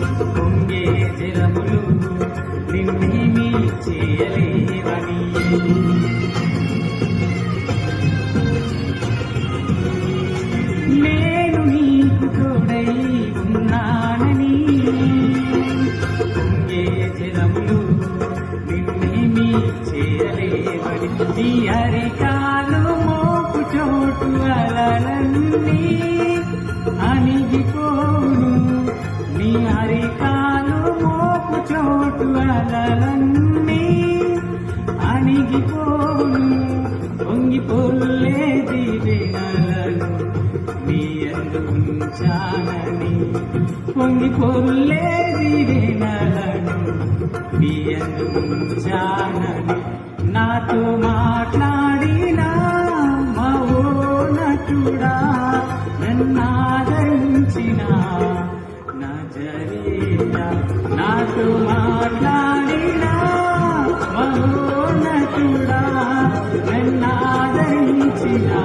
పొంగే జలములు నిన్నేమీ చేయలేవని. నేను నీకు తోడై ఉన్నానని. పొంగే జలములు నిన్నేమీ చేయలేవని. నీ అరికాలు మోపు చోటు అలలన్నీ. మోపు అలలన్నీ అణిగిపోను పొంగిపోలేది వినలను నీ అందు పొంగిపోలేది వినలను నీ అందుంచానని నాతో మాట్లాడినా మవో నాతో మాట్లాడినా మహోన్నతుడా నన్నాదరించినా